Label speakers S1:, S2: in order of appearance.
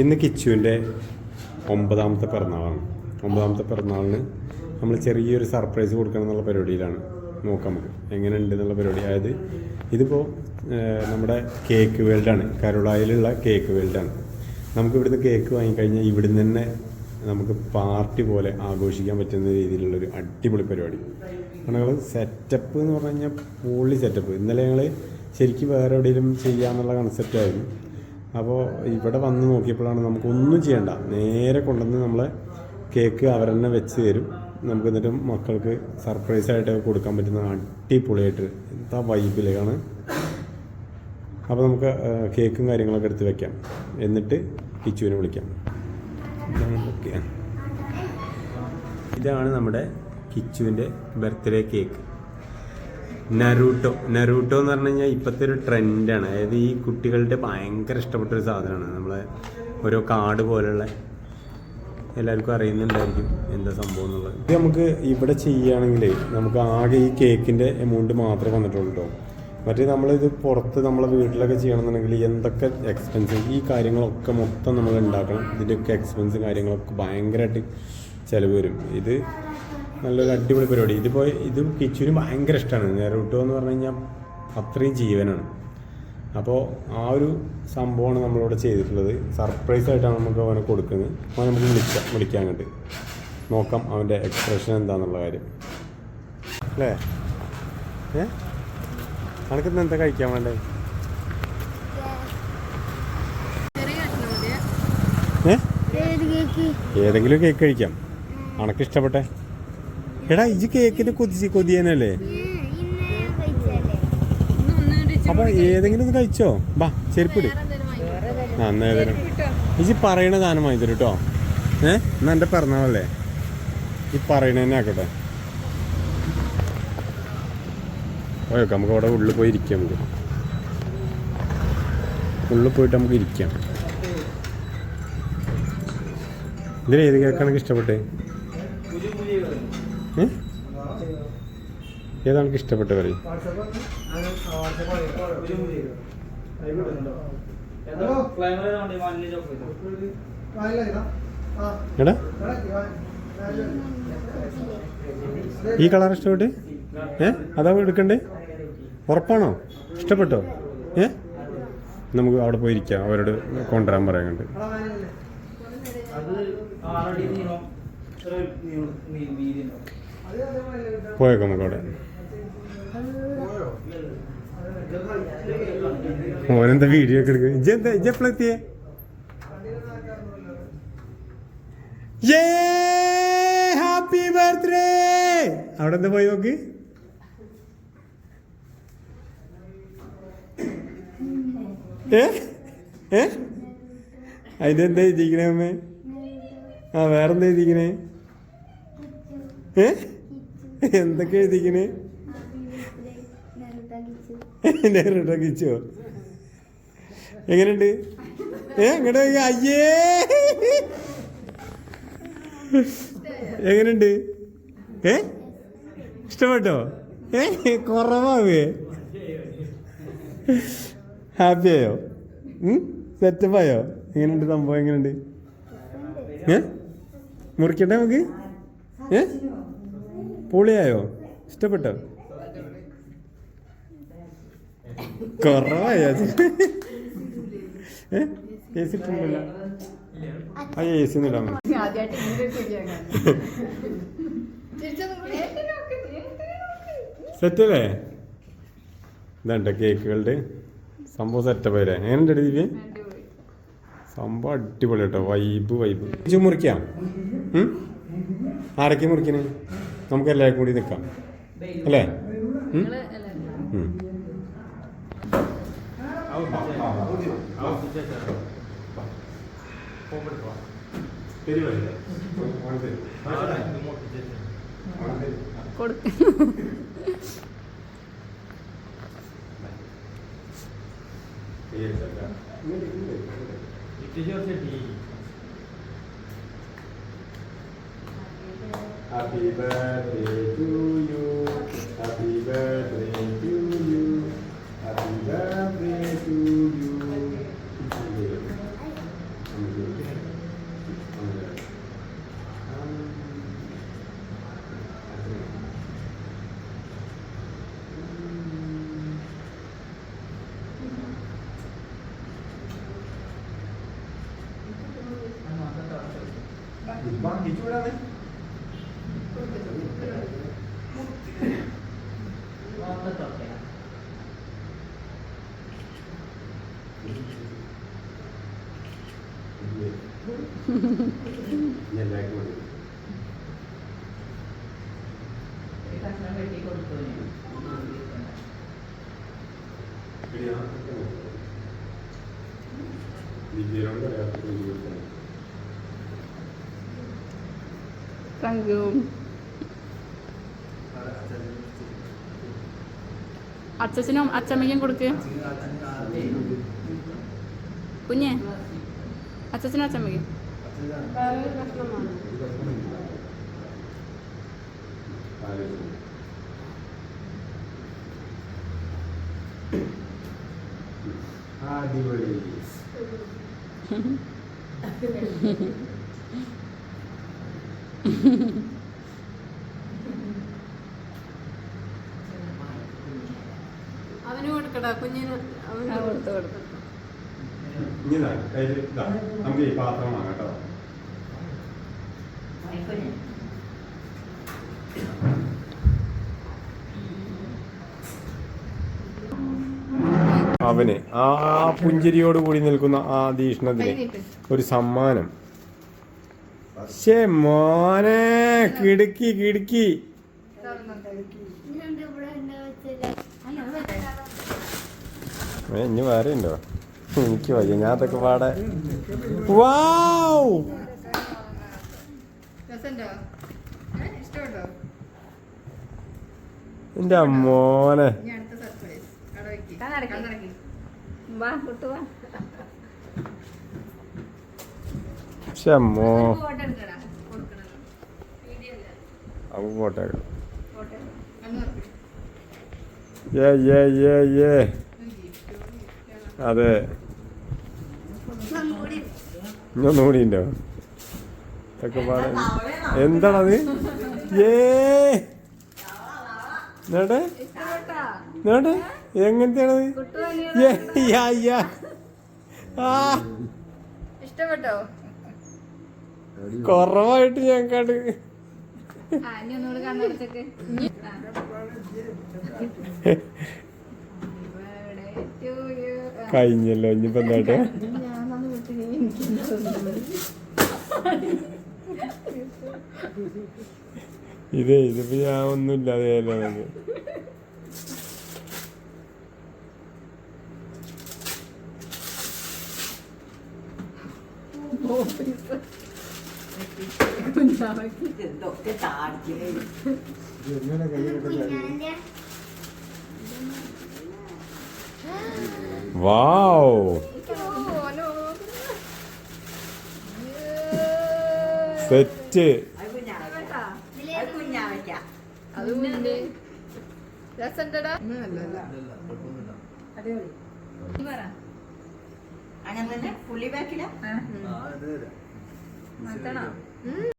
S1: ഇന്ന് കിച്ചുവിന്റെ ഒമ്പതാമത്തെ പിറന്നാളാണ്. ഒമ്പതാമത്തെ പിറന്നാളിന് നമ്മൾ ചെറിയൊരു സർപ്രൈസ് കൊടുക്കണം എന്നുള്ള പരിപാടിയിലാണ് നോക്കാം നമുക്ക്. എങ്ങനെയുണ്ട് എന്നുള്ള പരിപാടി? അതായത് ഇതിപ്പോൾ നമ്മുടെ കേക്ക് വേൾഡാണ്. കരുളായിലുള്ള കേക്ക് വേൾഡാണ്. നമുക്ക് ഇവിടുന്ന് കേക്ക് വാങ്ങിക്കഴിഞ്ഞാൽ ഇവിടുന്ന് തന്നെ നമുക്ക് പാർട്ടി പോലെ ആഘോഷിക്കാൻ പറ്റുന്ന രീതിയിലുള്ളൊരു അടിപൊളി പരിപാടി. ഞങ്ങൾ സെറ്റപ്പ് എന്ന് പറഞ്ഞു കഴിഞ്ഞാൽ പൊള്ളി സെറ്റപ്പ് ഇന്നലെ ഞങ്ങൾ ശരിക്കും വേറെ എവിടെയെങ്കിലും ചെയ്യാമെന്നുള്ള കൺസെപ്റ്റായിരുന്നു അപ്പോൾ ഇവിടെ വന്ന് നോക്കിയപ്പോഴാണ് നമുക്കൊന്നും ചെയ്യണ്ട. നേരെ കൊണ്ടുവന്ന് നമ്മളെ കേക്ക് അവർ തന്നെ വെച്ച് തരും. നമുക്ക് എന്നിട്ട് മക്കൾക്ക് സർപ്രൈസ് ആയിട്ട് കൊടുക്കാൻ പറ്റുന്ന അടിപൊളിയായിട്ട് എന്താ വൈബിലാണ് അപ്പോൾ നമുക്ക് കേക്കും കാര്യങ്ങളൊക്കെ എടുത്ത് വെക്കാം. എന്നിട്ട് കിച്ചുവിനെ വിളിക്കാം. ഇതാണ് നമ്മുടെ കിച്ചുവിന്റെ ബർത്ത്ഡേ കേക്ക് നറൂട്ടോ നരൂട്ടോ എന്ന് പറഞ്ഞു കഴിഞ്ഞാൽ ഇപ്പോഴത്തെ ഒരു ട്രെൻഡാണ് അതായത് ഈ കുട്ടികളുടെ ഭയങ്കര ഇഷ്ടപ്പെട്ട ഒരു സാധനമാണ്. നമ്മളെ ഓരോ കാർഡ് പോലുള്ള എല്ലാവർക്കും അറിയുന്നുണ്ടായിരിക്കും എന്താ സംഭവം എന്നുള്ളത്. ഇത് നമുക്ക് ഇവിടെ ചെയ്യുകയാണെങ്കിൽ നമുക്ക് ആകെ ഈ കേക്കിന്റെ എമൗണ്ട് മാത്രമേ വന്നിട്ടുള്ളൂ കേട്ടോ മറ്റേ നമ്മളിത് പുറത്ത് നമ്മളെ വീട്ടിലൊക്കെ ചെയ്യണമെന്നുണ്ടെങ്കിൽ എന്തൊക്കെ എക്സ്പെൻസ് ഈ കാര്യങ്ങളൊക്കെ മൊത്തം നമ്മൾ ഉണ്ടാക്കണം. ഇതിന്റെയൊക്കെ എക്സ്പെൻസ് കാര്യങ്ങളൊക്കെ ഭയങ്കരമായിട്ട് ചിലവ് വരും. ഇത് നല്ലൊരു അടിപൊളി പരിപാടി. ഇതിപ്പോൾ ഇത് കിച്ചുവിന് ഭയങ്കര ഇഷ്ടമാണ് നേരോട്ടോ എന്ന് പറഞ്ഞു കഴിഞ്ഞാൽ അത്രയും ജീവനാണ്. അപ്പോൾ ആ ഒരു സംഭവമാണ് നമ്മളിവിടെ ചെയ്തിട്ടുള്ളത്. സർപ്രൈസ് ആയിട്ടാണ് നമുക്ക് അവനെ കൊടുക്കുന്നത്. അപ്പോൾ നമുക്ക് വിളിക്കാം വിളിക്കാൻ കണ്ട് നോക്കാം അവന്റെ എക്സ്പ്രഷൻ എന്താണെന്നുള്ള കാര്യം. അല്ലേ? ഏ? ഇന്ന് എന്താ കഴിക്കാൻ വേണ്ടേ? ഏ? ഏതെങ്കിലും കേക്ക് കഴിക്കാം. അനക്ക് ഇഷ്ടപ്പെട്ടെ? എടാ ഇജ് കേക്കിന് കൊതിച്ച് കൊതിയനല്ലേ? അപ്പൊ ഏതെങ്കിലും ഒന്ന് കഴിച്ചോ? ബാ ചെരുപ്പിട് ആ എന്നാ ഇജി പറയണ സാധനം വാങ്ങിച്ചു കേട്ടോ ഏ? എന്നാ എന്റെ പിറന്നാളല്ലേ? ഈ പറയണ തന്നെ ആക്കട്ടെ. പോയൊക്കെ നമുക്ക് അവിടെ ഉള്ളിൽ പോയി ഇരിക്കാം നമുക്ക്. ഉള്ളിൽ പോയിട്ട് നമുക്ക് ഇരിക്കാം. ഇതിൽ ഏത് കേക്കാണ് ഇഷ്ടപ്പെട്ടേ ഏതാണ് ഇഷ്ടപ്പെട്ട കറി? ഈ കളർ ഇഷ്ടപ്പെട്ട്? ഏ? അതാ എടുക്കണ്ടേ? ഉറപ്പാണോ? ഇഷ്ടപ്പെട്ടോ? ഏ? നമുക്ക് അവിടെ പോയിരിക്കാം. അവരോട് കൊണ്ടുവരാൻ പറയാനുണ്ട്. പോയേക്കാം നമുക്ക് അവിടെ വീഡിയോ ഒക്കെ എടുക്കും ഇജെന്താ ഇജെപ്പോഴെത്തിയേ ഹാപ്പി ബർത്ത്ഡേ. അവിടെ എന്താ പോയി നോക്ക്? ഏ ഏ? അതിന്റെ എന്താ എഴുതിക്കണേ അമ്മേ? ആ വേറെന്താ എഴുതിക്കണേ ഏ? എന്തൊക്കെ എഴുതിക്കണേ? കിച്ചോ എങ്ങനെയുണ്ട്? ഏ ഇങ്ങോട്ട് അയ്യേ. എങ്ങനെയുണ്ട്? ഏ? ഇഷ്ടപ്പെട്ടോ? ഏ കുറവാവേ. ഹാപ്പിയായോ സെറ്റപ്പായോ എങ്ങനെയുണ്ട് സംഭവം? എങ്ങനെയുണ്ട്? ഏ? മുറിക്കട്ടെ നമുക്ക്? ഏ? പൊളിയായോ? ഇഷ്ടപ്പെട്ടോ? കുറവായോ ഏ? സി എ സി ഒന്ന് സെറ്റല്ലേ? ഇതാണ്ട കേക്കുകളുടെ? സംഭവം സെറ്റപ്പ് ആയില്ലേ? എങ്ങനെയുണ്ട് ദിവ്യ? സംഭവം അടിപൊളി കേട്ടോ വൈബ് വൈബ് മുറിക്കാം? ആരൊക്കെ മുറിക്കണേ? നമുക്ക് എല്ലാവരും കൂടി നിൽക്കാം. അല്ലേ? ഉം? Happy birthday to you. Happy birthday to you. Happy birthday to you.
S2: Bang, did you you അച്ഛനും അച്ഛമ്മയ്ക്കും കൊടുക്ക്. കുഞ്ഞെ. അച്ഛനും അച്ഛമ്മയ്ക്കും
S1: അടിപൊളി
S3: അവന് കൊടുക്കടാ കുഞ്ഞിന് അവന്
S2: കൊടുത്തു, കൊടുത്തു.
S1: ഇനി കയ്യിൽ നമുക്ക് ഈ പാത്രം വാങ്ങാം കേട്ടോ. അവന് ആ പുഞ്ചിരിയോട് കൂടി നിൽക്കുന്ന ആ ധീഷ്ണത്തിന് ഒരു സമ്മാനം. ശേ മോനെ കിടുക്കി കിടുക്കി. ഇനി വേറെ ഉണ്ടോ എനിക്ക് വയ്യ. ഞാൻ അതൊക്കെ പാടെ വാവ്! എന്റെ മോനെ
S3: ഇനി അടുത്ത സർപ്രൈസ് അവിടെ വെക്ക്.
S2: കണ്ണടക്കി.
S3: കണ്ണടക്കി.
S2: വാ കുട്ടു വാ.
S1: ശേ മോ
S3: ഫോട്ടോ എടുക്കടാ. കൊടുക്കണല്ലോ. വീഡിയോ അല്ലേ?
S1: അവ പോട്ടെ
S3: ഫോട്ടോ
S1: ഏ ഏ ഏ ഏ. അതെ. ഞാൻ ഉണ്ടോ ഇതൊക്കെ പാടെ. എന്താണത് ഏ! നേടെ?
S2: ഇഷ്ടപ്പെട്ടാ
S1: നേടെ എങ്ങനത്തെയാണത്
S3: ഇഷ്ടപ്പെട്ടോ?
S1: കുറവായിട്ട് ഞാൻ കണ്ട്.
S2: കണ്ണടച്ചൊക്കെ
S1: കഴിഞ്ഞല്ലോ ഇനിയിപ്പോ എന്താട്ടെ ഇതേ ഇതിപ്പോ ഞാൻ ഒന്നുമില്ലാതെ നമുക്ക്
S4: ഇതൊക്കെ താടിച്ചു
S1: വാവ് സെറ്റ്.
S4: അങ്ങനെ പുള്ളി ബാക്കില